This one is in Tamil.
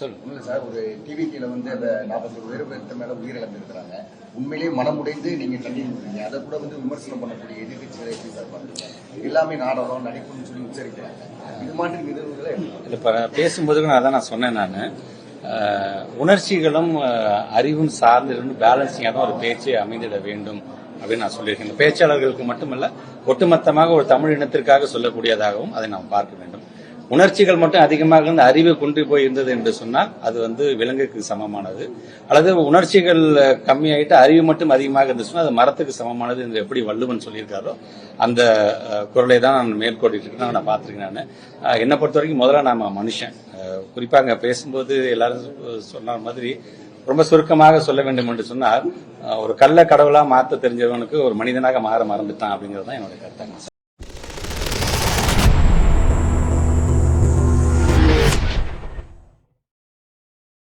சொல்லுங்க ஒண்ணும் சார் ஒரு டிவிக்கில வந்து அந்த நாற்பத்தொரு பேர் பேர்த்த மேல உயிரிழந்திருக்கிறாங்க. உண்மையிலேயே மனமுடைந்து நீங்க தண்ணீர் அதை கூட வந்து விமர்சனம் பண்ணக்கூடிய எதிர்கட்சிகளை எப்படி சார் பாருங்க எல்லாமே நாடகம் நடிப்புன்னு சொல்லி உச்சரிக்கிறாங்க. இது மாதிரி நிகழ்வுகளை இல்லை இப்போ பேசும்போது நான் அதான் நான் சொன்னேன் நான். உணர்ச்சிகளும் அறிவும் சார்ந்து இருந்து பேலன்சிங்காக தான் ஒரு பேச்சு அமைந்திட வேண்டும் அப்படின்னு நான் சொல்லியிருக்கேன். இந்த பேச்சாளர்களுக்கு மட்டுமல்ல ஒட்டுமொத்தமாக ஒரு தமிழ் இனத்திற்காக சொல்லக்கூடியதாகவும் அதை நாம் பார்க்க வேண்டும். உணர்ச்சிகள் மட்டும் அதிகமாக இருந்து அறிவு குன்றி போய் இருந்தது என்று சொன்னால் அது வந்து விலங்குக்கு சமமானது. அல்லது உணர்ச்சிகள் கம்மியாயிட்டு அறிவு மட்டும் அதிகமாக இருந்து சொன்னால் அது மரத்துக்கு சமமானது என்று எப்படி வள்ளுவன் சொல்லியிருக்காரோ அந்த குரலை தான் நான் மேற்கோட்டிட்டு இருக்கேன் நான் பார்த்துருக்கேன் நான். என்னை பொறுத்த வரைக்கும் முதல்ல நாம மனுஷன். குறிப்பாக பேசும்போது எல்லாரும் சொன்ன மாதிரி ரொம்ப சுருக்கமாக சொல்ல வேண்டும் என்று சொன்னால் ஒரு கள்ள கடவுளாக மாற்ற தெரிஞ்சவனுக்கு ஒரு மனிதனாக மாற மறந்துட்டான் அப்படிங்கிறது தான் என்னுடைய கருத்தாங்க